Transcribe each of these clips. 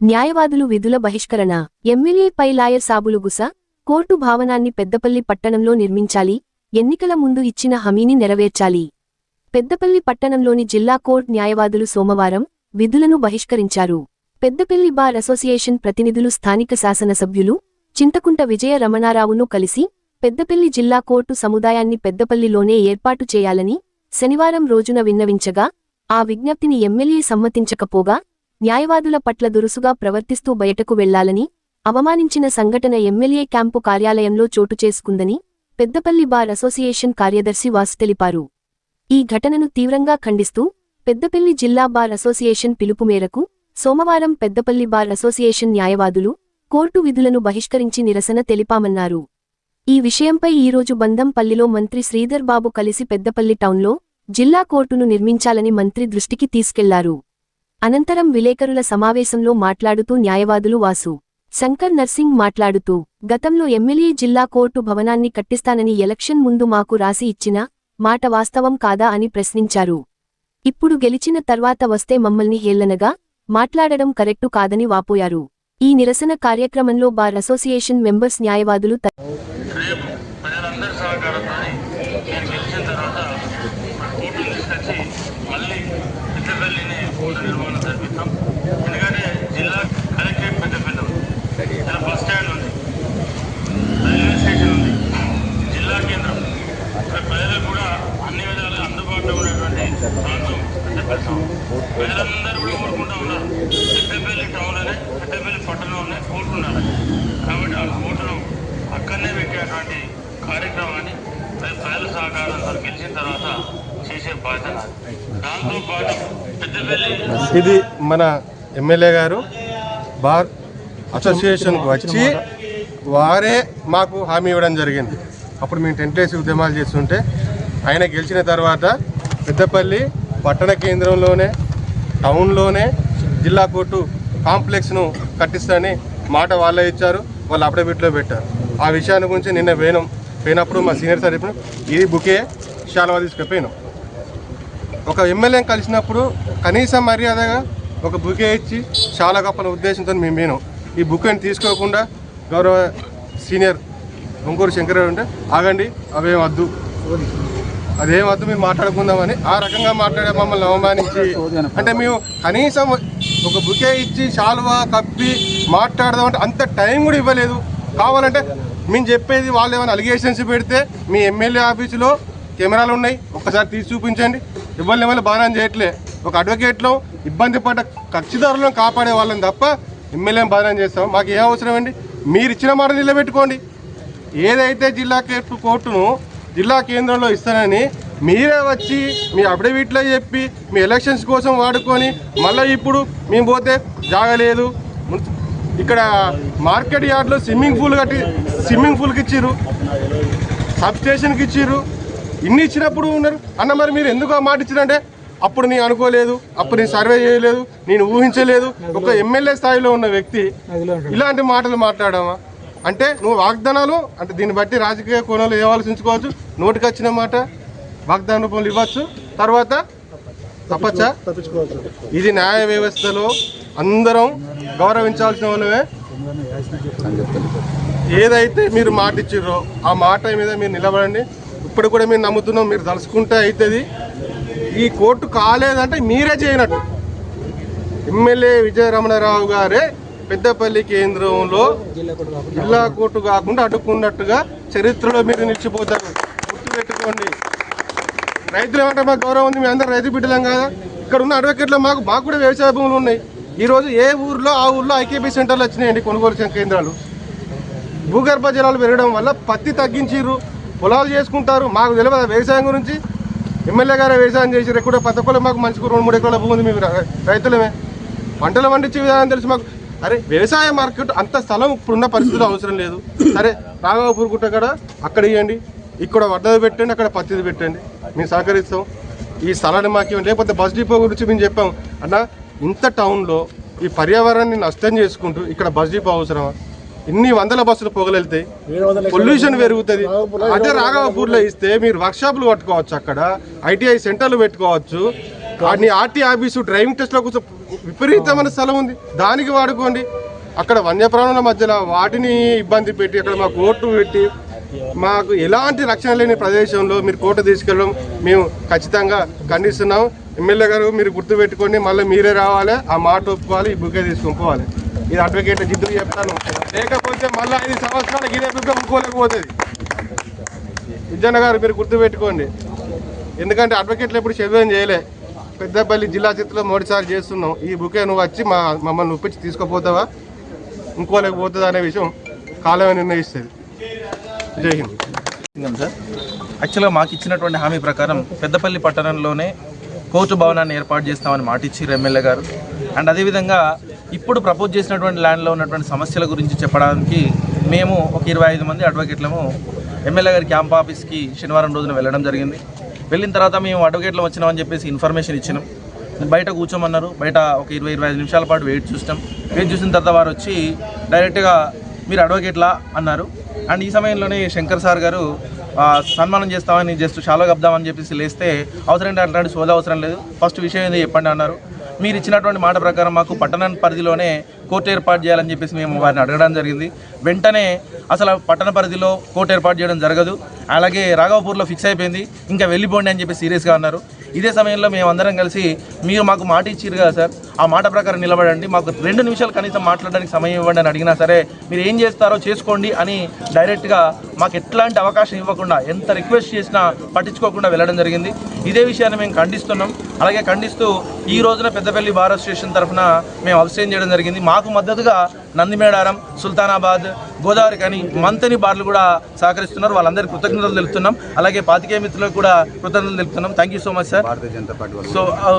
న్యాయవాదులు విధుల బహిష్కరణ ఎమ్మెల్యేపై లాయర్ సాబులు గుస కోర్టు భావనాన్ని పెద్దపల్లి పట్టణంలో నిర్మించాలి ఎన్నికల ముందు ఇచ్చిన హామీని నెరవేర్చాలి. పెద్దపల్లి పట్టణంలోని జిల్లా కోర్టు న్యాయవాదులు సోమవారం విధులను బహిష్కరించారు. పెద్దపల్లి బార్ అసోసియేషన్ ప్రతినిధులు స్థానిక శాసనసభ్యులు చింతకుంట విజయ రమణారావును కలిసి పెద్దపల్లి జిల్లా కోర్టు సముదాయాన్ని పెద్దపల్లిలోనే ఏర్పాటు చేయాలని శనివారం రోజున విన్నవించగా ఆ విజ్ఞప్తిని ఎమ్మెల్యే సమ్మతించకపోగా న్యాయవాదుల పట్ల దురుసుగా ప్రవర్తిస్తూ బయటకు వెళ్ళాలని అవమానించిన సంఘటన ఎమ్మెల్యే క్యాంపు కార్యాలయంలో చోటు చేసుకుందని పెద్దపల్లి బార్ అసోసియేషన్ కార్యదర్శి వాసు తెలిపారు. ఈ ఘటనను తీవ్రంగా ఖండిస్తూ పెద్దపల్లి జిల్లా బార్ అసోసియేషన్ పిలుపు మేరకు సోమవారం పెద్దపల్లి బార్ అసోసియేషన్ న్యాయవాదులు కోర్టు విధులను బహిష్కరించి నిరసన తెలిపామన్నారు. ఈ విషయంపై ఈరోజు బందంపల్లిలో మంత్రి శ్రీధర్ బాబు కలిసి పెద్దపల్లి టౌన్లో జిల్లా కోర్టును నిర్మించాలని మంత్రి దృష్టికి తీసుకెళ్ళారు. అనంతరం విలేకరుల సమావేశంలో మాట్లాడుతూ న్యాయవాదులు వాసు శంకర్ నర్సింగ్ మాట్లాడుతూ గతంలో ఎమ్మెల్యే జిల్లా కోర్టు భవనాన్ని కట్టిస్తానని ఎలక్షన్ ముందు మాకు రాసి ఇచ్చిన మాట వాస్తవం కాదా అని ప్రశ్నించారు. ఇప్పుడు గెలిచిన తర్వాత వస్తే మమ్మల్ని హేళనగా మాట్లాడడం కరెక్టు కాదని వాపోయారు. ఈ నిరసన కార్యక్రమంలో బార్ అసోసియేషన్ మెంబర్స్ న్యాయవాదులు త- రేపు ప్రజలందరి సహకారంతో నేను గెలిచిన తర్వాత కోర్టును తీసుకొచ్చి మళ్ళీ పెద్దపల్లిని కోర్టు నిర్మాణం జరిపిస్తాం ఎందుకంటే జిల్లా కలెక్టరేట్ పెద్దపల్లి ఉంది ఇక్కడ బస్ స్టాండ్ ఉంది రైల్వే స్టేషన్ ఉంది జిల్లా కేంద్రం ఇక్కడ ప్రజలకు కూడా అన్ని విధాలుగా అందుబాటులో ఉన్నటువంటి ప్రాంతం పెద్దపల్లి ప్రజలందరూ కూడా కోరుకుంటా ఉన్నారు. పెద్దపల్లి టౌన్లోనే పెద్దపల్లి పట్టణంలోనే కోరుకున్నారు కాబట్టి ఆ అక్కడనే పెట్టేటువంటి కార్యక్రమాన్ని ప్రజల సహకారంతో గెలిచిన తర్వాత చేసే బాధ్యత దాంతో పాటు పెద్దపల్లి ఇది మన ఎమ్మెల్యే గారు బార్ అసోసియేషన్కు వచ్చి వారే మాకు హామీ ఇవ్వడం జరిగింది. అప్పుడు మేము టెంట్ ఉద్యమాలు చేస్తుంటే ఆయన గెలిచిన తర్వాత పెద్దపల్లి పట్టణ కేంద్రంలోనే టౌన్లోనే జిల్లా కోర్టు కాంప్లెక్స్ను కట్టిస్తానని మాట వాళ్ళే ఇచ్చారు. వాళ్ళు అఫిడవిట్లో పెట్టారు. ఆ విషయాన్ని గురించి నిన్న పోయినాం పోయినప్పుడు మా సీనియర్ సార్ చెప్పిన ఇది బుకే శాలవా తీసుకుపోయినాం ఒక ఎమ్మెల్యేని కలిసినప్పుడు కనీస మర్యాదగా ఒక బుకే ఇచ్చి చాలా గొప్పల ఉద్దేశంతో మేము పోయినాం. ఈ బుకేని తీసుకోకుండా గౌరవ సీనియర్ ఒంగూరు శంకరరావు ఉంటే ఆగండి అవేం వద్దు. అదే వద్దు మీరు మాట్లాడుకుందామని ఆ రకంగా మాట్లాడే మమ్మల్ని అవమానించి అంటే మేము కనీసం ఒక బుకే ఇచ్చి శాలువా కప్పి మాట్లాడదాం అంటే అంత టైం కూడా ఇవ్వలేదు. కావాలంటే మేము చెప్పేది వాళ్ళు ఏమైనా అలిగేషన్స్ పెడితే మీ ఎమ్మెల్యే ఆఫీసులో కెమెరాలు ఉన్నాయి ఒక్కసారి తీసి చూపించండి. ఇవ్వాలి ఎవరు బాగానే చేయట్లే. ఒక అడ్వకేట్లో ఇబ్బంది పడ్డ కక్షిదారులను కాపాడే వాళ్ళని తప్ప ఎమ్మెల్యేని బాగానే చేస్తాం. మాకు ఏ అవసరం అండి? మీరు ఇచ్చిన మాట నిలబెట్టుకోండి. ఏదైతే జిల్లా కేటు కోర్టును జిల్లా కేంద్రంలో ఇస్తానని మీరే వచ్చి మీ అఫిడవిట్లో చెప్పి మీ ఎలక్షన్స్ కోసం వాడుకొని మళ్ళీ ఇప్పుడు మేము పోతే జాగలేదు ఇక్కడ మార్కెట్ యార్డ్లో స్విమ్మింగ్ పూల్ కట్టి స్విమ్మింగ్ పూల్కి ఇచ్చిర్రు. సబ్ స్టేషన్కి ఇచ్చిర్రు. ఇన్ని ఇచ్చినప్పుడు ఉన్నారు. అన్న మరి మీరు ఎందుకు ఆ మాట ఇచ్చిరంటే అప్పుడు నేను అనుకోలేదు. అప్పుడు నేను సర్వే చేయలేదు. నేను ఊహించలేదు. ఒక ఎమ్మెల్యే స్థాయిలో ఉన్న వ్యక్తి ఇలాంటి మాటలు మాట్లాడామా? అంటే నువ్వు వాగ్దానాలు అంటే దీన్ని బట్టి రాజకీయ కోణాలు ఏ ఆలోచించుకోవచ్చు నోటికి వచ్చిన మాట వాగ్దాన రూపంలో ఇవ్వచ్చు. తర్వాత తప్పచ్చా? ఇది న్యాయ వ్యవస్థలో అందరం గౌరవించాల్సిన వాళ్ళమే. ఏదైతే మీరు మాట ఇచ్చిర్రో ఆ మాట మీద మీరు నిలబడండి. ఇప్పుడు కూడా మీరు నమ్ముతున్నాం మీరు తలుసుకుంటే అవుతుంది ఈ కోర్టు కాలేదంటే మీరే చేయనట్టు. ఎమ్మెల్యే విజయరమణరావు గారే పెద్దపల్లి కేంద్రంలో జిల్లా కోర్టు కాకుండా అడ్డుకున్నట్టుగా చరిత్రలో మీరు నిలిచిపోతారు. గుర్తుపెట్టుకోండి. రైతులు ఏమంటే మాకు గౌరవం ఉంది మేము అందరూ రైతు బిడ్డలం కదా? ఇక్కడ ఉన్న అడ్వకేట్లో మాకు మాకు కూడా వ్యవసాయ భూములు ఉన్నాయి. ఈరోజు ఏ ఊర్లో ఆ ఊర్లో ఐకేపీ సెంటర్లు వచ్చినాయండి కొనుగోలు కేంద్రాలు. భూగర్భ జలాలు పెరగడం వల్ల పత్తి తగ్గించారు పొలాలు చేసుకుంటారు. మాకు తెలియదు వ్యవసాయం గురించి. ఎమ్మెల్యే గారు వ్యవసాయం చేసిర్రు. ఎక్కడ ప్రతి మాకు మంచిగా రెండు మూడు ఎకరాల భూమి ఉంది మేము రై- రైతులమే. పంటలు పండించే విధానం తెలిసి మాకు. అరే వ్యవసాయ మార్కెట్ అంత స్థలం ఇప్పుడున్న పరిస్థితుల్లో అవసరం లేదు. సరే రాఘవపూర్ గుట్ట కాడ అక్కడ ఇవ్వండి ఇక్కడ వడ్డది పెట్టండి అక్కడ పత్తిది పెట్టండి. మేము సహకరిస్తాం. ఈ స్థలాన్ని మాకు ఇవ్వండి లేకపోతే బస్ డిపో గురించి మేము చెప్పాం. అన్న ఇంత టౌన్లో ఈ పర్యావరణాన్ని నష్టం చేసుకుంటూ ఇక్కడ బస్ డిపో అవసరమా? ఇన్ని వందల బస్సులు పొగలెళ్తాయి. పొల్యూషన్ పెరుగుతుంది. అదే రాఘవపూర్లో ఇస్తే మీరు వర్క్షాపులు పట్టుకోవచ్చు అక్కడ. ఐటీఐ సెంటర్లు పెట్టుకోవచ్చు. నీ ఆర్టీ ఆఫీసు డ్రైవింగ్ టెస్ట్లో కూర్చో విపరీతమైన స్థలం ఉంది. దానికి వాడుకోండి. అక్కడ వన్యప్రాణుల మధ్యలో వాటిని ఇబ్బంది పెట్టి అక్కడ మా కోర్టు పెట్టి మాకు ఎలాంటి రక్షణ లేని ప్రదేశంలో మీరు కోర్టు తీసుకెళ్ళడం మేము ఖచ్చితంగా ఖండిస్తున్నాం. ఎమ్మెల్యే గారు మీరు గుర్తు పెట్టుకోండి మళ్ళీ మీరే రావాలి ఆ మాట ఒప్పుకోవాలి ఈ బుకే తీసుకొని పోవాలి. ఇది అడ్వకేట్ జిద్దు చెప్తాను. లేకపోతే మళ్ళీ ఐదు సంవత్సరాలకి ఇదే బుక్ అమ్ముకోలేకపోతుంది విజయన్న గారు మీరు గుర్తు పెట్టుకోండి. ఎందుకంటే అడ్వకేట్లు ఎప్పుడు చదివేం చేయలే. పెద్దపల్లి జిల్లా చిత్రంలో మొదటిసారి చేస్తున్నాం ఈ బుకే నువ్వు వచ్చి మా మమ్మల్ని ఒప్పించి తీసుకుపోతావా? ఇంకోలేక పోతుందా అనే విషయం కాలమే నిర్ణయిస్తుంది. జై హింద్. సార్. యాక్చువల్గా మాకు ఇచ్చినటువంటి హామీ ప్రకారం పెద్దపల్లి పట్టణంలోనే కోర్టు భవనాన్ని ఏర్పాటు చేస్తామని మాటిచ్చారు ఎమ్మెల్యే గారు. అండ్ అదేవిధంగా ఇప్పుడు ప్రపోజ్ చేసినటువంటి ల్యాండ్లో ఉన్నటువంటి సమస్యల గురించి చెప్పడానికి మేము ఒక ఇరవై ఐదు మంది అడ్వకేట్లము ఎమ్మెల్యే గారి క్యాంప్ ఆఫీస్కి శనివారం రోజున వెళ్ళడం జరిగింది. వెళ్ళిన తర్వాత మేము అడ్వకేట్లో వచ్చినామని చెప్పేసి ఇన్ఫర్మేషన్ ఇచ్చినాం. బయట కూర్చోమన్నారు. బయట ఒక ఇరవై ఇరవై ఐదు నిమిషాల పాటు వెయిట్ చూసినాం. వెయిట్ చూసిన తర్వాత వారు వచ్చి డైరెక్ట్గా మీరు అడ్వకేట్లా అన్నారు. అండ్ ఈ సమయంలోనే శంకర్ సార్ గారు సన్మానం చేస్తామని జస్ట్ షాలో కప్దామని చెప్పేసి లేస్తే అవసరం ఏంటి అట్లాంటి సోదా అవసరం లేదు. ఫస్ట్ విషయం ఏంది చెప్పండి అన్నారు. మీరు ఇచ్చినటువంటి మాట ప్రకారం మాకు పట్టణ పరిధిలోనే కోర్టు ఏర్పాటు చేయాలని చెప్పేసి మేము వారిని అడగడం జరిగింది. వెంటనే అసలు పట్టణ పరిధిలో కోర్టు ఏర్పాటు చేయడం జరగదు. అలాగే రాఘవపూర్లో ఫిక్స్ అయిపోయింది. ఇంకా వెళ్ళిపోండి అని చెప్పి సీరియస్గా అన్నారు. ఇదే సమయంలో మేము అందరం కలిసి మీరు మాకు మాట ఇచ్చిరు కదా సార్ ఆ మాట ప్రకారం నిలబడండి మాకు రెండు నిమిషాలు కనీసం మాట్లాడడానికి సమయం ఇవ్వండి అని అడిగినా సరే మీరు ఏం చేస్తారో చేసుకోండి అని డైరెక్ట్గా మాకు ఎట్లాంటి అవకాశం ఇవ్వకుండా ఎంత రిక్వెస్ట్ చేసినా పట్టించుకోకుండా వెళ్ళడం జరిగింది. ఇదే విషయాన్ని మేము ఖండిస్తున్నాం. అలాగే ఖండిస్తూ ఈ రోజున పెద్దపల్లి భారత్ స్టేషన్ తరఫున మేము అబ్స్టైన్ చేయడం జరిగింది. మాకు మద్దతుగా నందిమేడారం సుల్తానాబాద్ గోదావరి కానీ మంతని బార్లు కూడా సహకరిస్తున్నారు. వాళ్ళందరికీ కృతజ్ఞతలు తెలుపుతున్నాం. అలాగే పాతికేయ మిత్రులకు కూడా కృతజ్ఞతలు తెలుపుతున్నాం. Thank you so much sir so ఆ,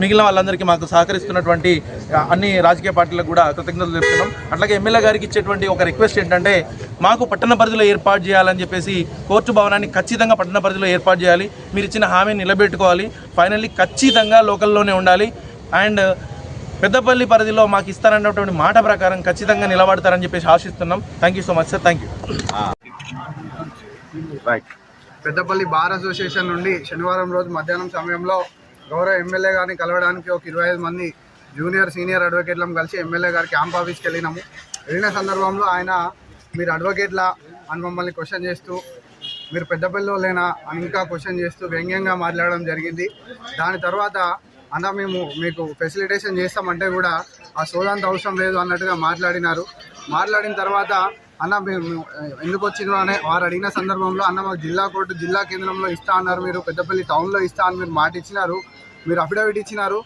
మిగిలిన వాళ్ళందరికీ మాకు సహకరిస్తున్నటువంటి ఆ, అన్ని రాజకీయ పార్టీలకు కూడా కృతజ్ఞతలు తెలుపుతున్నాం. అట్లాగే ఎమ్మెల్యే గారికి ఇచ్చేటువంటి ఒక రిక్వెస్ట్ ఏంటంటే మాకు పట్టణ పరిధిలో ఏర్పాటు చేయాలని చెప్పేసి కోర్టు భవనాన్ని ఖచ్చితంగా పట్టణ పరిధిలో ఏర్పాటు చేయాలి. మీరు ఇచ్చిన హామీని నిలబెట్టుకోవాలి. ఫైనల్లీ ఖచ్చితంగా లోకల్లోనే ఉండాలి. అండ్ పెద్దపల్లి పరిధిలో మాకు ఇస్తారన్నటువంటి మాట ప్రకారం ఖచ్చితంగా నిలబడతారని చెప్పేసి ఆశిస్తున్నాం. Thank you so much sir thank you Peddapalli bar association నుండి శనివారం రోజు మధ్యాహ్నం సమయంలో గౌరవ ఎమ్మెల్యే గారిని కలవడానికి ఒక ఇరవై ఐదు మంది జూనియర్ సీనియర్ అడ్వకేట్లను కలిసి ఎమ్మెల్యే గారి క్యాంప్ ఆఫీస్కి వెళ్ళినాము. వెళ్ళిన సందర్భంలో ఆయన మీరు అడ్వకేట్లా అని మమ్మల్ని క్వశ్చన్ చేస్తూ మీరు పెద్దపల్లిలో లేనా అని ఇంకా క్వశ్చన్ చేస్తూ వ్యంగ్యంగా మాట్లాడడం జరిగింది. దాని తర్వాత అన్న మేము మీకు ఫెసిలిటేషన్ చేస్తామంటే కూడా ఆ సోదంత అవసరం లేదు అన్నట్టుగా మాట్లాడినారు. మాట్లాడిన తర్వాత అన్న మేము ఎందుకు వచ్చిండ్రు అనే వారు అడిగిన సందర్భంలో అన్న మాకు జిల్లా కోర్టు జిల్లా కేంద్రంలో ఇస్తా అన్నారు మీరు పెద్దపల్లి టౌన్లో ఇస్తా అని మీరు మాట ఇచ్చినారు. మీరు అఫిడవిట్ ఇచ్చినారు.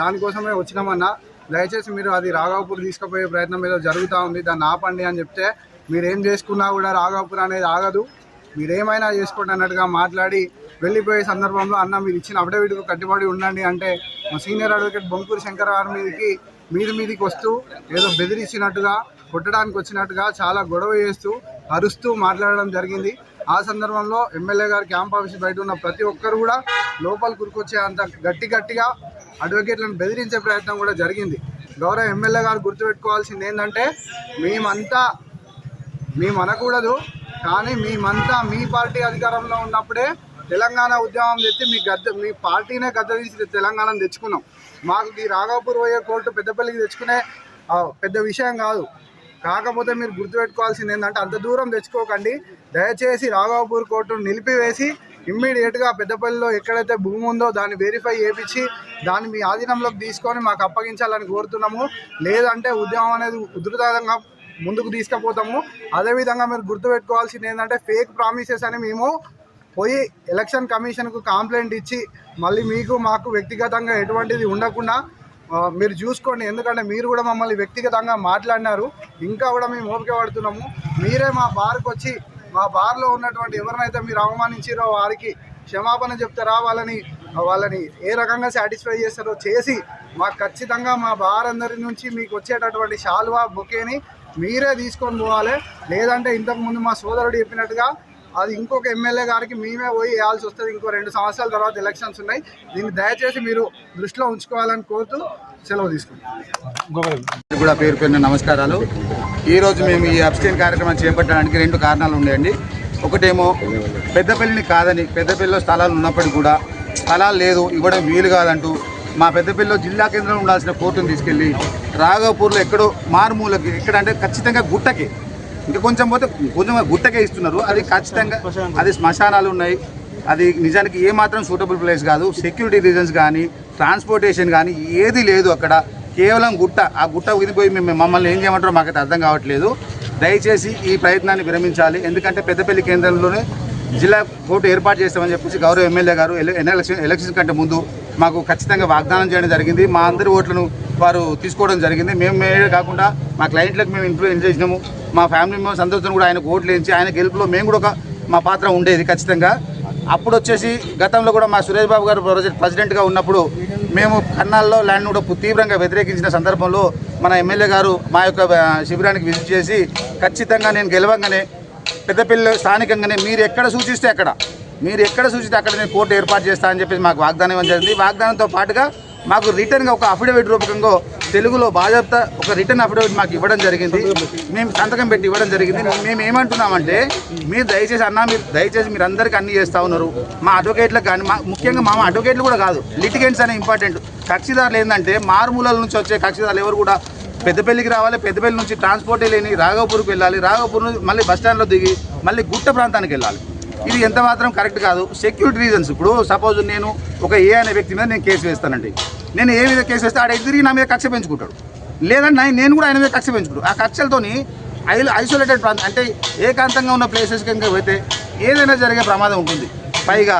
దానికోసమే వచ్చినామన్నా. దయచేసి మీరు అది రాఘవపూర్ తీసుకుపోయే ప్రయత్నం ఏదో జరుగుతూ ఉంది దాన్ని ఆపండి అని చెప్తే మీరేం చేసుకున్నా కూడా రాఘవపూర్ అనేది ఆగదు. మీరేమైనా చేసుకోండి అన్నట్టుగా మాట్లాడి వెళ్ళిపోయే సందర్భంలో అన్న మీరు ఇచ్చిన అఫిడవిట్కు కట్టుబడి ఉండండి అంటే మా సీనియర్ అడ్వకేట్ బొంకూరు శంకర్ గారి మీదకి మీది మీదికి వస్తూ ఏదో బెదిరించినట్టుగా కొట్టడానికి వచ్చినట్టుగా చాలా గొడవ చేస్తూ అరుస్తూ మాట్లాడడం జరిగింది. ఆ సందర్భంలో ఎమ్మెల్యే గారి క్యాంప్ ఆఫీస్ బయట ఉన్న ప్రతి ఒక్కరు కూడా లోపల కురుకొచ్చే అంత గట్టి గట్టిగా అడ్వకేట్లను బెదిరించే ప్రయత్నం కూడా జరిగింది. గౌరవ ఎమ్మెల్యే గారు గుర్తుపెట్టుకోవాల్సింది ఏంటంటే మేమంతా మేము అనకూడదు కానీ మేమంతా మీ పార్టీ అధికారంలో ఉన్నప్పుడే తెలంగాణ ఉద్యమం తెచ్చి మీ గద్ద మీ పార్టీనే గద్ద తీసి తెలంగాణను తెచ్చుకున్నాం. మాకు ఈ రాఘవపూర్ పోయే కోర్టు పెద్దపల్లికి తెచ్చుకునే పెద్ద విషయం కాదు. కాకపోతే మీరు గుర్తుపెట్టుకోవాల్సింది ఏంటంటే అంత దూరం తెచ్చుకోకండి. దయచేసి రాఘవపూర్ కోర్టును నిలిపివేసి ఇమ్మీడియట్గా పెద్దపల్లిలో ఎక్కడైతే భూమి ఉందో దాన్ని వెరిఫై చేయించి దాన్ని మీ ఆధీనంలోకి తీసుకొని మాకు అప్పగించాలని కోరుతున్నాము. లేదంటే ఉద్యమం అనేది ఉధృతంగా ముందుకు తీసుకుపోతాము. అదేవిధంగా మీరు గుర్తుపెట్టుకోవాల్సింది ఏంటంటే ఫేక్ ప్రామిసెస్ అని మేము పోయి ఎలక్షన్ కమిషన్కు కంప్లైంట్ ఇచ్చి మళ్ళీ మీకు మాకు వ్యక్తిగతంగా ఎటువంటిది ఉండకుండా మీరు చూసుకోండి. ఎందుకంటే మీరు కూడా మమ్మల్ని వ్యక్తిగతంగా మాట్లాడినారు. ఇంకా కూడా మేము ఓపిక పడుతున్నాము. మీరే మా బార్కి వచ్చి మా బార్లో ఉన్నటువంటి ఎవరినైతే మీరు అవమానించారో వారికి క్షమాపణ చెప్తారా? వాళ్ళని వాళ్ళని ఏ రకంగా సాటిస్ఫై చేస్తారో చేసి మాకు ఖచ్చితంగా మా బార్ అందరి నుంచి మీకు వచ్చేటటువంటి షాల్వా బొకేని మీరే తీసుకొని పోవాలి. లేదంటే ఇంతకుముందు మా సోదరుడు చెప్పినట్టుగా అది ఇంకొక ఎమ్మెల్యే గారికి మేమే పోయి వేయాల్సి వస్తుంది. ఇంకో రెండు సంవత్సరాల తర్వాత ఎలక్షన్స్ ఉన్నాయి. దీన్ని దయచేసి మీరు దృష్టిలో ఉంచుకోవాలని కోరుతూ సెలవు తీసుకుంటాం కూడా పేరు పేరున నమస్కారాలు. ఈరోజు మేము ఈ అబ్స్టైన్ కార్యక్రమం చేపట్టడానికి రెండు కారణాలు ఉన్నాయండి. ఒకటేమో పెద్దపల్లిని కాదని పెద్దపల్లిలో స్థలాలు ఉన్నప్పటికీ కూడా స్థలాలు లేదు ఇవ్వడం వీలు కాదంటూ మా పెద్దపల్లిలో జిల్లా కేంద్రంలో ఉండాల్సిన కోర్టును తీసుకెళ్ళి రాఘవపూర్లో ఎక్కడో మారుమూలకి ఎక్కడ అంటే ఖచ్చితంగా గుట్టకి. ఇంకా కొంచెం పోతే కొంచెం గుట్టకే ఇస్తున్నారు. అది ఖచ్చితంగా అది శ్మశానాలు ఉన్నాయి. అది నిజానికి ఏమాత్రం సూటబుల్ ప్లేస్ కాదు. సెక్యూరిటీ రీజన్స్ కానీ ట్రాన్స్పోర్టేషన్ కానీ ఏది లేదు అక్కడ. కేవలం గుట్ట. ఆ గుట్ట ఉదిపోయి మేము మమ్మల్ని ఏం చేయమంటారో మాకైతే అర్థం కావట్లేదు. దయచేసి ఈ ప్రయత్నాన్ని విరమించాలి. ఎందుకంటే పెద్దపల్లి కేంద్రంలోనే జిల్లా కోర్టు ఏర్పాటు చేస్తామని చెప్పేసి గౌరవ ఎమ్మెల్యే గారు ఎన్ ఎలక్షన్ ఎలక్షన్ కంటే ముందు మాకు ఖచ్చితంగా వాగ్దానం చేయడం జరిగింది. మా అందరి ఓట్లను వారు తీసుకోవడం జరిగింది. మేము మేమే కాకుండా మా క్లయింట్లకు మేము ఇన్ఫ్లుయెన్స్ చేసినాము. మా ఫ్యామిలీ మెంబర్స్ అందరితో కూడా ఆయనకు ఓట్లు వేయించి ఆయన గెలుపులో మేము కూడా ఒక మా పాత్ర ఉండేది ఖచ్చితంగా. అప్పుడు వచ్చేసి గతంలో కూడా మా సురేష్ బాబు గారు ప్రెసిడెంట్గా ఉన్నప్పుడు మేము కన్నాల్లో ల్యాండ్ కూడా తీవ్రంగా వ్యతిరేకించిన సందర్భంలో మన ఎమ్మెల్యే గారు మా యొక్క శిబిరానికి విజిట్ చేసి ఖచ్చితంగా నేను గెలవంగానే పెద్దపల్లి స్థానికంగానే మీరు ఎక్కడ సూచిస్తే అక్కడ మీరు ఎక్కడ చూసితే అక్కడ నేను కోర్టు ఏర్పాటు చేస్తా అని చెప్పేసి మాకు వాగ్దానం ఇవ్వడం జరిగింది. వాగ్దానంతో పాటుగా మాకు రిటర్న్గా ఒక అఫిడవిట్ రూపకంగా తెలుగులో బాధ్యత ఒక రిటర్న్ అఫిడవిట్ మాకు ఇవ్వడం జరిగింది. మేము సంతకం పెట్టి ఇవ్వడం జరిగింది. మేము ఏమంటున్నామంటే మీరు దయచేసి అన్న మీరు దయచేసి మీరు అందరికీ అన్ని చేస్తూ ఉన్నారు. మా అడ్వకేట్లకు కానీ మా ముఖ్యంగా మా అడ్వకేట్లు కూడా కాదు లిటిగెంట్స్ అనే ఇంపార్టెంట్. కక్షిదారులు ఏంటంటే మారుమూలల నుంచి వచ్చే కక్షిదారులు ఎవరు కూడా పెద్దపల్లికి రావాలి పెద్దపల్లి నుంచి ట్రాన్స్పోర్టే లేని రాఘవపూర్కి వెళ్ళాలి రాఘవపూర్ నుంచి మళ్ళీ బస్ స్టాండ్లో దిగి మళ్ళీ గుట్ట ప్రాంతానికి వెళ్ళాలి. ఇది ఎంత మాత్రం కరెక్ట్ కాదు. Security reasons. ఇప్పుడు సపోజ్ నేను ఒక ఏ అనే వ్యక్తి మీద నేను కేసు వేస్తానండి. నేను ఏ విధంగా కేసు వేస్తే ఆడ ఎదురు నా మీద కక్ష పెంచుకుంటాడు లేదంటే నేను కూడా ఆయన మీద కక్ష పెంచుకుంటాడు ఆ కక్షలతోని ఐ ఐసోలేటెడ్ ప్రాంతం అంటే ఏకాంతంగా ఉన్న ప్లేసెస్కి ఇంకా పోతే ఏదైనా జరిగే ప్రమాదం ఉంటుంది. పైగా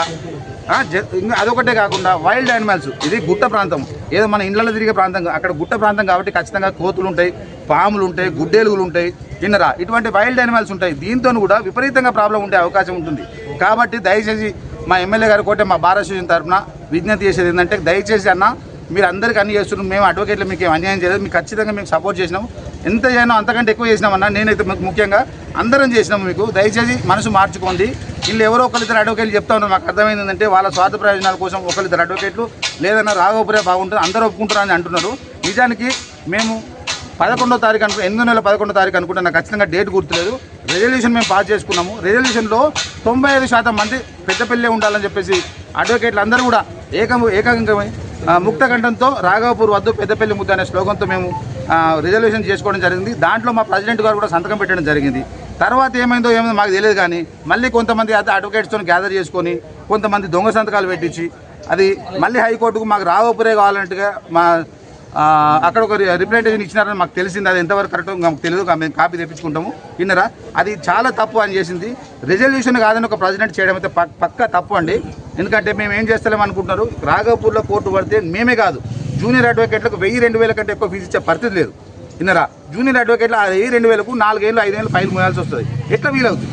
అదొకటే కాకుండా వైల్డ్ యానిమల్స్ ఇది గుట్ట ప్రాంతం. ఏదో మన ఇండ్లలో తిరిగే ప్రాంతం అక్కడ గుట్ట ప్రాంతం కాబట్టి ఖచ్చితంగా కోతులు ఉంటాయి పాములు ఉంటాయి గుడ్డేలుగులు ఉంటాయి. తిన్నరా? ఇటువంటి వైల్డ్ యానిమల్స్ ఉంటాయి. దీంతో కూడా విపరీతంగా ప్రాబ్లం ఉండే అవకాశం ఉంటుంది. కాబట్టి దయచేసి మా ఎమ్మెల్యే గారి కోటే మా భారత తరఫున విజ్ఞప్తి చేసేది ఏంటంటే దయచేసి అన్న మీరు అందరికీ అన్ని చేస్తున్నారు. మేము అడ్వకేట్లు మీకు అన్యాయం చేయలేదు. మీకు ఖచ్చితంగా మీకు సపోర్ట్ చేసినాము. ఎంత చేయనో అంతకంటే ఎక్కువ చేసినామన్నా నేనైతే ముఖ్యంగా అందరం చేసినాము మీకు. దయచేసి మనసు మార్చుకోండి. వీళ్ళు ఎవరో ఒకరిద్దరు అడ్వకేట్లు చెప్తా ఉన్నారు. మాకు అర్థమైంది ఏంటంటే వాళ్ళ స్వార్థ ప్రయోజనాల కోసం ఒకరిద్దరు అడ్వకేట్లు లేదన్నా రాఘోపురే బాగుంటుంది అందరూ ఒప్పుకుంటారని అంటున్నారు. నిజానికి మేము పదకొండో తారీఖు అనుకు ఎనిమిది నెలల పదకొండో తారీఖు అనుకుంటే నాకు ఖచ్చితంగా డేట్ గుర్తులేదు. రెజల్యూషన్ మేము పాస్ చేసుకున్నాము. రెజల్యూషన్లో తొంభై ఐదు శాతం మంది పెద్దపల్లి ఉండాలని చెప్పేసి అడ్వకేట్లు అందరూ కూడా ఏకం ఏకాంగమై ముక్తకంఠంతో రాఘవపూర్ వద్దు పెద్దపల్లి ముద్దు అనే శ్లోకంతో మేము రిజర్వేషన్ రిజల్యూషన్ చేసుకోవడం జరిగింది. దాంట్లో మా ప్రెసిడెంట్ గారు కూడా సంతకం పెట్టడం జరిగింది. తర్వాత ఏమైందో ఏమో మాకు తెలియదు కానీ మళ్ళీ కొంతమంది అయితే అడ్వకేట్స్తో గ్యాదర్ చేసుకొని కొంతమంది దొంగ సంతకాలు పెట్టించి అది మళ్ళీ హైకోర్టుకు మాకు రాఘవపురే కావాలంటగా మా అక్కడ ఒక రిప్రజెంటేషన్ ఇచ్చినారని మాకు తెలిసింది. అది ఎంతవరకు కరెక్ట్ మాకు తెలియదు. మేము కాపీ తెప్పించుకుంటాము. విన్నరా? అది చాలా తప్పు అని చేసింది. రిజల్యూషన్ కాదని ఒక ప్రెసిడెంట్ చేయడం అయితే పక్క పక్కా తప్పు అండి. ఎందుకంటే మేము ఏం చేస్తలేం అనుకుంటున్నారు? రాఘవపూర్లో కోర్టు పడితే మేమే కాదు. జూనియర్ అడ్వకేట్లకు వెయ్యి రెండు వేల కంటే ఎక్కువ ఫీజు ఇచ్చే పరిస్థితి లేదు. విన్నరా? జూనియర్ అడ్వకేట్లు ఆ వెయ్యి రెండు వేలకు నాలుగేళ్ళు ఐదేళ్ళు ఫైల్ మోయాల్సి వస్తుంది. ఎట్లా వీలవుతుంది?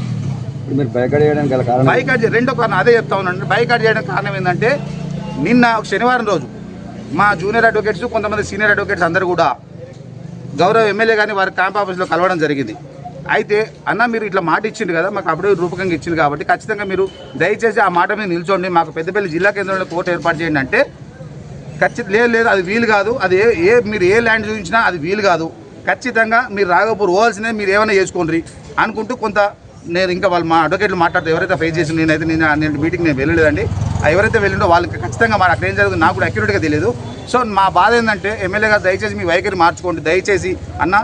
బైకాట్ రెండో కారణం అదే చెప్తా ఉన్నాను. బైకాట్ చేయడానికి కారణం ఏంటంటే నిన్న ఒక శనివారం రోజు మా జూనియర్ అడ్వకేట్స్ కొంతమంది సీనియర్ అడ్వకేట్స్ అందరూ కూడా గౌరవ ఎమ్మెల్యే గారిని వారి క్యాంప్ ఆఫీస్లో కలవడం జరిగింది. అయితే అన్న మీరు ఇట్లా మాట ఇచ్చింది కదా మాకు అప్పుడే రూపకంగా ఇచ్చింది కాబట్టి ఖచ్చితంగా మీరు దయచేసి ఆ మాట మీద నిల్చోండి. మాకు పెద్దపల్లి జిల్లా కేంద్రంలో కోర్టు ఏర్పాటు చేయండి అంటే ఖచ్చితంగా లేదు లేదు అది వీలు కాదు. అది ఏ ఏ మీరు ఏ ల్యాండ్ చూపించినా అది వీలు కాదు. ఖచ్చితంగా మీరు రాఘపూర్ పోవాల్సిందే మీరు ఏమైనా చేసుకోండి అనుకుంటూ కొంత నేను ఇంకా వాళ్ళు మా అడ్వకేట్లు మాట్లాడుతూ ఎవరైతే ఫేస్ చేసి నేనైతే నేను నేను మీటింగ్ నేను వెళ్ళలేదండి. ఎవరైతే వెళ్ళిండో వాళ్ళకి ఖచ్చితంగా మరి అక్కడ ఏం జరుగుతుంది నాకు కూడా అక్యూరేట్గా తెలియదు. సో మా బాధ ఏంటంటే ఎమ్మెల్యే గారు దయచేసి మీ వైఖరి మార్చుకోండి. దయచేసి అన్న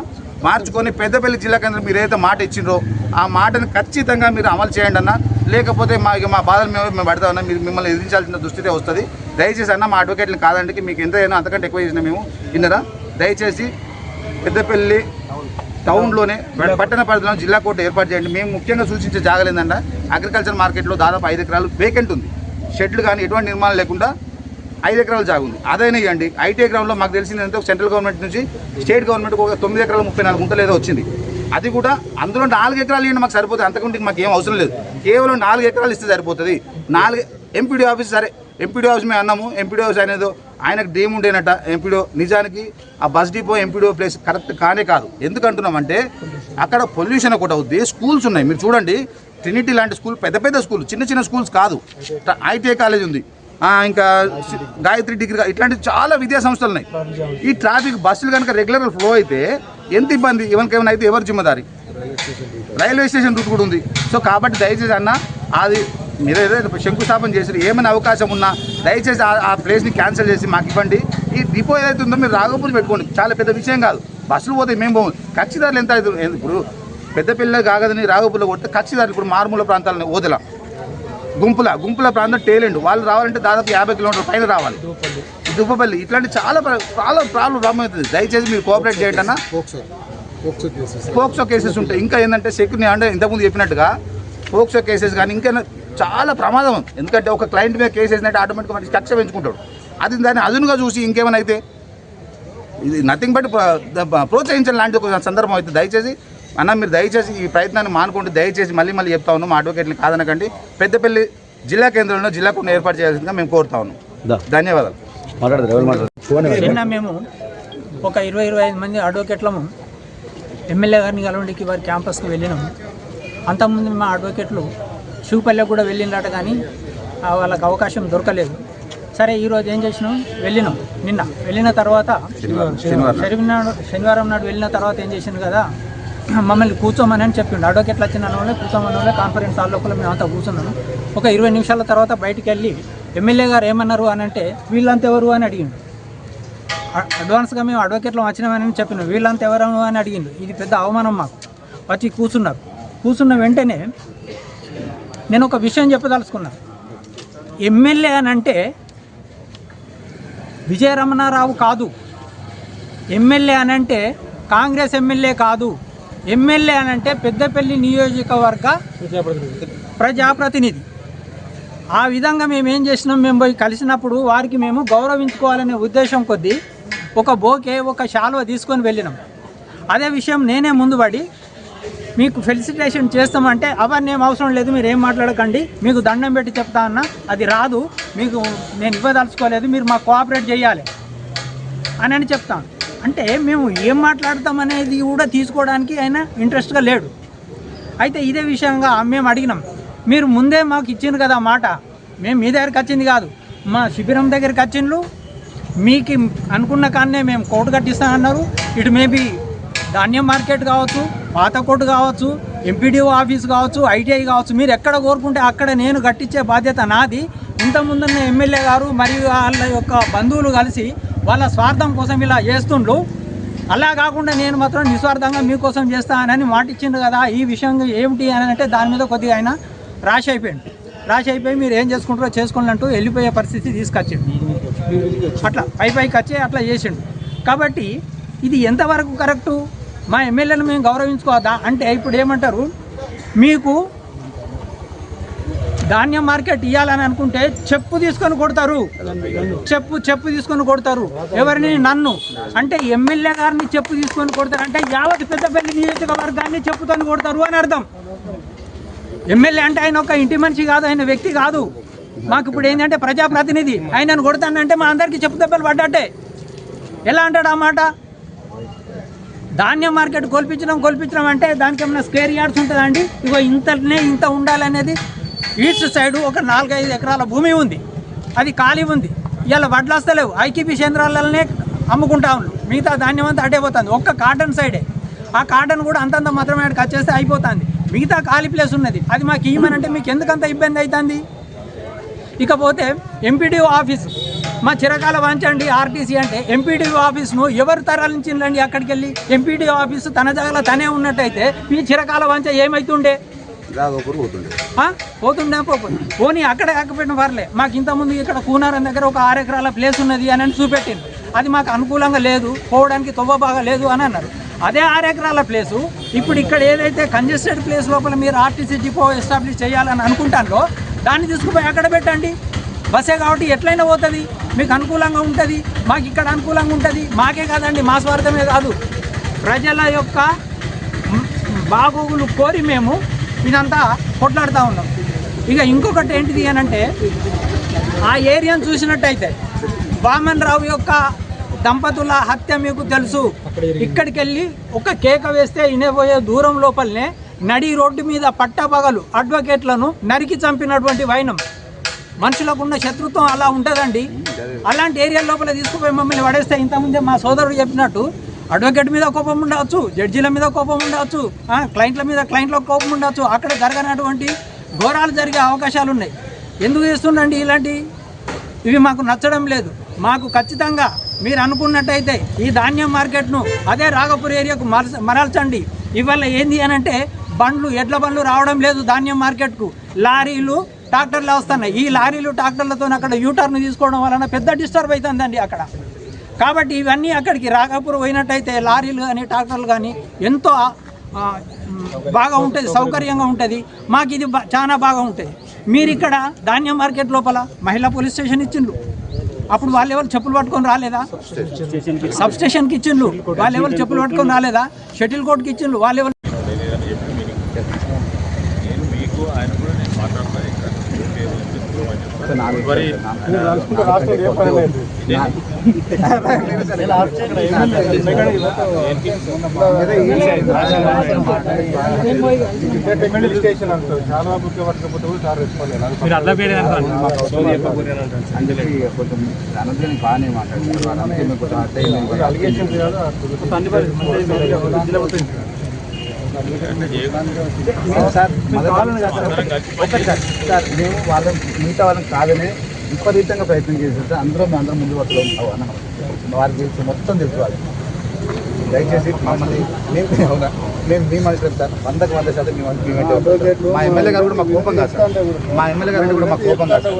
మార్చుకొని పెద్దపల్లి జిల్లా కేంద్రం మీరు ఏదైతే మాట ఇచ్చిండ్రో ఆ మాటను ఖచ్చితంగా మీరు అమలు చేయండి అన్న. లేకపోతే మా మా బాధలు మేము మేము పెడతామన్నా మీరు మిమ్మల్ని ఎదిరించాల్సిన దుస్థితి వస్తుంది. దయచేసి అన్న మా అడ్వకేట్లు కాదండి మీకు ఎంత అయినా అంతకంటే ఎక్కువ చేసినా మేము విన్నరా? దయచేసి పెద్దపల్లి టౌన్లోనే పట్టణ పరిధిలో జిల్లా కోర్టు ఏర్పాటు చేయండి. మేము ముఖ్యంగా సూచించే జాగలేదంట అగ్రికల్చర్ మార్కెట్లో దాదాపు ఐదు ఎకరాలు వేకెంట్ ఉంది. షెడ్లు కానీ ఎటువంటి నిర్మాణం లేకుండా ఐదు ఎకరాలు జాగు ఉంది. అదైనా ఇవ్వండి. ఐటీఐ గ్రౌండ్లో మాకు తెలిసింది ఎంతో సెంట్రల్ గవర్నమెంట్ నుంచి స్టేట్ గవర్నమెంట్ ఒక తొమ్మిది ఎకరాలు ముప్పై నాలుగు గుంటలు ఏదో వచ్చింది. అది కూడా అందులో నాలుగు ఎకరాలు ఇవ్వండి మాకు సరిపోతుంది అంతకుంటే మాకు ఏం అవసరం లేదు. కేవలం నాలుగు ఎకరాలు ఇస్తే సరిపోతుంది. నాలుగు ఎంపీడీ ఆఫీస్ సరే ఎంపీడీ ఆఫీస్ మేము అన్నాము. ఎంపీడీ ఆఫీస్ అనేది ఆయనకు డేమ్ ఉండేనట. ఎంపీడీ నిజానికి ఆ bus depot MPD place correct కానే కాదు. ఎందుకు అంటున్నామంటే అక్కడ పొల్యూషన్ ఒకటి అవుద్ది. స్కూల్స్ ఉన్నాయి. మీరు చూడండి ట్రినిటీ లాంటి స్కూల్ పెద్ద పెద్ద స్కూల్ చిన్న చిన్న స్కూల్స్ కాదు. ఐటీఐ కాలేజ్ ఉంది. ఇంకా గాయత్రి డిగ్రీ ఇట్లాంటి చాలా విద్యా సంస్థలు ఉన్నాయి. ఈ ట్రాఫిక్ బస్సులు కనుక రెగ్యులర్ ఫ్లో అయితే ఎంత ఇబ్బంది? ఎవరికేమైనా అయితే ఎవరు జిమ్మదారి? రైల్వే స్టేషన్ రూట్ కూడా ఉంది. సో కాబట్టి దయచేసి అన్న అది మీరు ఏదైతే శంకుస్థాపన చేసారు ఏమైనా అవకాశం ఉన్నా దయచేసి ఆ- ప్లేస్ని క్యాన్సిల్ చేసి మాకు ఇవ్వండి. ఈ డిపో ఏదైతే ఉందో మీరు రాఘపూర్ పెట్టుకోండి. చాలా పెద్ద విషయం కాదు. బస్సులు పోతే మేము పోము. కక్షిదారులు ఎంత అవుతుంది? ఇప్పుడు పెద్ద పిల్ల కాగదని రాఘపూర్లో కొడితే కక్షిదారులు ఇప్పుడు మారుమూల ప్రాంతాలని వదలం గుంపుల గుంపుల ప్రాంతం టేలెంట్. వాళ్ళు రావాలంటే దాదాపు యాభై కిలోమీటర్ల పైన రావాలి. దుబ్బపల్లి ఇట్లాంటి చాలా చాలా ప్రాబ్లం ప్రాబ్లం అవుతుంది దయచేసి మీరు కోఆపరేట్ చేయండి అన్న పోక్సో కేసెస్. ఉంటాయి. ఇంకా ఏంటంటే సెక్యూరిటీ అంటే ఇంతకుముందు చెప్పినట్టుగా పోక్సో కేసెస్ కానీ ఇంకా చాలా ప్రమాదం ఎందుకంటే ఒక క్లయింట్ మీద కేసు వేసినట్టు ఆటోమేటిక్ మనకి కక్ష పెంచుకుంటాడు. అది దాన్ని అదునుగా చూసి ఇంకేమైనా అయితే ఇది నథింగ్ బట్ ప్రోత్సహించడం లాంటి ఒక సందర్భం అయితే దయచేసి అన్న మీరు దయచేసి ఈ ప్రయత్నాన్ని మానుకుంటే దయచేసి మళ్ళీ మళ్ళీ చెప్తా ఉన్నాం మా అడ్వకేట్ని కాదనకండి. పెద్దపల్లి జిల్లా కేంద్రంలో జిల్లా కొన్ని ఏర్పాటు చేయాల్సిందిగా మేము కోరుతా ఉన్నాం. దా. ధన్యవాదాలు. నిన్న మేము ఒక ఇరవై ఇరవై ఐదు మంది అడ్వకేట్లము ఎమ్మెల్యే గారిని కలవడానికి వారి క్యాంపస్కి వెళ్ళినాము అంతకుముందు మా అడ్వకేట్లు శివపల్లెకి కూడా వెళ్ళినట కానీ వాళ్ళకి అవకాశం దొరకలేదు. సరే ఈరోజు ఏం చేసినాం? వెళ్ళినాం. నిన్న. వెళ్ళిన తర్వాత శనివారం. శనివారం నాడు. వెళ్ళిన తర్వాత ఏం చేసింది కదా మమ్మల్ని కూర్చోమని అని చెప్పిండు అడ్వకేట్లు వచ్చిన వాళ్ళే కూర్చోమని వాళ్ళే కాన్ఫరెన్స్ హాల్ లోపల మేము అంతా కూర్చున్నాము. ఒక ఇరవై నిమిషాల తర్వాత బయటికి వెళ్ళి ఎమ్మెల్యే గారు ఏమన్నారు అని అంటే వీళ్ళంతా ఎవరు? అని అడిగిండు. అడ్వాన్స్గా మేము అడ్వకేట్లో వచ్చినామని చెప్పిన వీళ్ళంతా ఎవరు? అని అడిగిండు. ఇది పెద్ద అవమానం మాకు. వచ్చి కూర్చున్నారు. కూర్చున్న వెంటనే నేను ఒక విషయం చెప్పదలుచుకున్నాను ఎమ్మెల్యే అని అంటే విజయరమణారావు కాదు. ఎమ్మెల్యే అని అంటే కాంగ్రెస్ ఎమ్మెల్యే కాదు. ఎమ్మెల్యే అని అంటే పెద్దపల్లి నియోజకవర్గ ప్రజాప్రతినిధి. ఆ విధంగా మేము ఏం చేసినాం? మేము పోయి కలిసినప్పుడు వారికి మేము గౌరవించుకోవాలనే ఉద్దేశం కొద్దీ ఒక బోకే ఒక శాలువ తీసుకొని వెళ్ళినాం. అదే విషయం నేనే ముందుపడి మీకు ఫెలిసిటేషన్ చేస్తామంటే అవన్నీ ఏం అవసరం లేదు మీరు ఏం మాట్లాడకండి మీకు దండం పెట్టి చెప్తా అన్న అది రాదు మీకు నేను ఇవ్వదలుచుకోలేదు మీరు మాకు కోఆపరేట్ చేయాలి. అని అని చెప్తాను. అంటే మేము ఏం మాట్లాడతాం అనేది కూడా తీసుకోవడానికి ఆయన ఇంట్రెస్ట్గా లేడు. అయితే ఇదే విషయంగా మేము అడిగినాం. మీరు ముందే మాకు ఇచ్చింది కదా మాట. మేము మీ దగ్గరికి వచ్చింది కాదు. మా శిబిరం దగ్గరికి వచ్చిండ్రు. మీకు అనుకున్న కాన్నే మేము కోర్టు కట్టిస్తామన్నారు. ఇటు మేబీ ధాన్యం మార్కెట్ కావచ్చు పాత కోర్టు కావచ్చు ఎంపీడీఓ ఆఫీస్ కావచ్చు ఐటీఐ కావచ్చు. మీరు ఎక్కడ కోరుకుంటే అక్కడ నేను కట్టించే బాధ్యత నాది. ఇంతకుముందున్న ఎమ్మెల్యే గారు మరియు వాళ్ళ యొక్క బంధువులు కలిసి వాళ్ళ స్వార్థం కోసం ఇలా చేస్తుండ్రు. అలా కాకుండా నేను మాత్రం నిస్వార్థంగా మీకోసం చేస్తానని మాట ఇచ్చిండు కదా. ఈ విషయం ఏమిటి అని అంటే దాని మీద కొద్దిగా ఆయన రాసి అయిపోయింది రాసి అయిపోయి మీరు ఏం చేసుకుంటారో చేసుకోండి అంటూ వెళ్ళిపోయే పరిస్థితి తీసుకొచ్చిండు. అట్లా పై పైకి వచ్చి అట్లా చేసిండు. కాబట్టి ఇది ఎంతవరకు కరెక్టు? మా ఎమ్మెల్యేను మేము గౌరవించుకోవద్దా? అంటే ఇప్పుడు ఏమంటారు? మీకు ధాన్యం మార్కెట్ ఇవ్వాలని అనుకుంటే చెప్పు తీసుకొని కొడతారు. చెప్పు చెప్పు తీసుకొని కొడతారు. ఎవరిని? నన్ను. అంటే ఎమ్మెల్యే గారిని చెప్పు తీసుకొని కొడతారు. అంటే యావత్ పెద్దపల్లి నియోజకవర్గాన్ని చెప్పుతోని కొడతారు అని అర్థం. ఎమ్మెల్యే అంటే ఆయన ఒక ఇంటి మనిషి కాదు ఆయన వ్యక్తి కాదు. మాకు ఇప్పుడు ఏంటంటే ప్రజాప్రతినిధి. ఆయనను కొడతానంటే మా అందరికీ చెప్పు దెబ్బలు పడ్డట్టే. ఎలా అంటాడు ఆ మాట? ధాన్యం మార్కెట్ కోల్పించడం కోల్పించడం అంటే దానికి ఏమైనా స్క్వేర్ యార్డ్స్ ఉంటుందండి ఇగో ఇంతనే ఇంత ఉండాలనేది ఈస్ట్ సైడ్ ఒక నాలుగైదు ఎకరాల భూమి ఉంది. అది ఖాళీ ఉంది. ఇలా వడ్లు వస్తలేవు ఐకేపీ కేంద్రాలనే అమ్ముకుంటా ఉన్నాం మిగతా ధాన్యం అంతా అటే పోతుంది. ఒక్క కాటన్ సైడే. ఆ కాటన్ కూడా అంతంత మాత్రమే ఆడికి వచ్చేస్తే అయిపోతుంది. మిగతా ఖాళీ ప్లేస్ ఉన్నది. అది మాకు ఇవ్వమనంటే మీకు ఎందుకంత ఇబ్బంది అవుతుంది ఇకపోతే ఎంపీడీఓ ఆఫీస్. మా చిరకాల వాంచండి ఆర్టీసీ అంటే ఎంపీడీఓ ఆఫీస్ను ఎవరు తరలించిందండి అక్కడికి వెళ్ళి ఎంపీడీఓ ఆఫీసు తన జాగాలో తనే ఉన్నట్టయితే మీ చిరకాల వాంచ ఏమైతుండే? ఒకరు పోతుండే. పోతుండే పోనీ అక్కడే కాకపోయినా పర్లే. మాకు ఇంతకుముందు ఇక్కడ కూనారం దగ్గర ఒక ఆరు ఎకరాల ప్లేస్ ఉన్నది అని చూపెట్టింది అది మాకు అనుకూలంగా లేదు పోవడానికి తొవ్వ బాగా లేదు అని అన్నారు. అదే ఆరు ఎకరాల ప్లేసు ఇప్పుడు ఇక్కడ ఏదైతే కంజెస్టెడ్ ప్లేస్ లోపల మీరు ఆర్టీసీ డిపో ఎస్టాబ్లిష్ చేయాలని అనుకుంటానో దాన్ని తీసుకుపోయి అక్కడ పెట్టండి. బస్సే కాబట్టి ఎట్లయినా పోతుంది. మీకు అనుకూలంగా ఉంటుంది. మాకు ఇక్కడ అనుకూలంగా ఉంటుంది. మాకే కాదండి మా స్వార్థమే కాదు. ప్రజల యొక్క బాగోగులు కోరి మేము ఇదంతా కొట్లాడుతూ ఉన్నాం. ఇక ఇంకొకటి ఏంటిది అని అంటే ఆ ఏరియాను చూసినట్టయితే వామన్ రావు యొక్క దంపతుల హత్య మీకు తెలుసు. ఇక్కడికి వెళ్ళి ఒక కేక వేస్తే ఇనేపోయే దూరం లోపలనే నడి రోడ్డు మీద పట్టపగలు అడ్వకేట్లను నరికి చంపినటువంటి వైనం. మనుషులకు ఉన్న శత్రుత్వం అలా ఉంటుందండి. అలాంటి ఏరియా లోపల తీసుకుపోయి మమ్మల్ని పడేస్తే ఇంతకుముందే మా సోదరుడు చెప్పినట్టు అడ్వకేట్ మీద కోపం ఉండవచ్చు జడ్జీల మీద కోపం ఉండవచ్చు క్లయింట్ల మీద క్లయింట్లో కోపం ఉండవచ్చు. అక్కడ జరగనటువంటి ఘోరాలు జరిగే అవకాశాలు ఉన్నాయి. ఎందుకు చేస్తుండండి ఇలాంటి? ఇవి మాకు నచ్చడం లేదు. మాకు ఖచ్చితంగా మీరు అనుకున్నట్టయితే ఈ ధాన్యం మార్కెట్ను అదే రాగపూర్ ఏరియాకు మరచ మరల్చండి. ఇవాళ ఏంది అని అంటే బండ్లు ఎడ్ల బండ్లు రావడం లేదు ధాన్యం మార్కెట్కు. లారీలు ట్రాక్టర్లు వస్తున్నాయి. ఈ లారీలు ట్రాక్టర్లతో అక్కడ యూటర్న్ తీసుకోవడం వలన పెద్ద డిస్టర్బ్ అవుతుందండి అక్కడ. కాబట్టి ఇవన్నీ అక్కడికి రాగాపూర్ పోయినట్టయితే లారీలు కానీ ట్రాక్టర్లు కానీ ఎంతో బాగా ఉంటుంది సౌకర్యంగా ఉంటుంది. మాకు ఇది చాలా బాగా ఉంటుంది. మీరు ఇక్కడ ధాన్యం మార్కెట్ లోపల మహిళా పోలీస్ స్టేషన్ ఇచ్చిండ్రు. అప్పుడు వాళ్ళు ఎవరు చెప్పులు పట్టుకొని రాలేదా? సబ్ స్టేషన్కి ఇచ్చిండ్రు. వాళ్ళు ఎవరు చెప్పులు పట్టుకొని రాలేదా? షటిల్ కోర్ట్కి ఇచ్చిండ్రు. వాళ్ళు ఎవరు స్టేషన్ అంటారు చాలా బుక్ పట్టకపోతే కూడా సార్ చెప్పి కొంచెం బాగానే మాట్లాడుతున్నారు. అలిగేషన్ సార్ సార్ సార్ మేము వాళ్ళని మిగతా వాళ్ళని కాదనే విపరీతంగా ప్రయత్నం చేసాం సార్ అందరూ మేము అందరం ముందు పట్టులో ఉంటాం అన్న వారికి తెలుసు మొత్తం తెలుసు వాళ్ళకి దయచేసి మమ్మల్ని మేము అవునా? మేము మీ మనుషులు సార్ వందకు వంద శాతం మేము. మా ఎమ్మెల్యే గారు కూడా మా కోపం కాదు సార్. మా ఎమ్మెల్యే గారు కూడా మా కోపం కాదు సార్.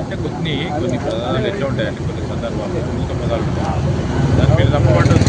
అంటే కొన్ని కొన్ని పదాలు ఎట్లా ఉంటాయండి? కొన్ని పదాలు ఉంటాయి. దాని పేరు తప్పబడ్డది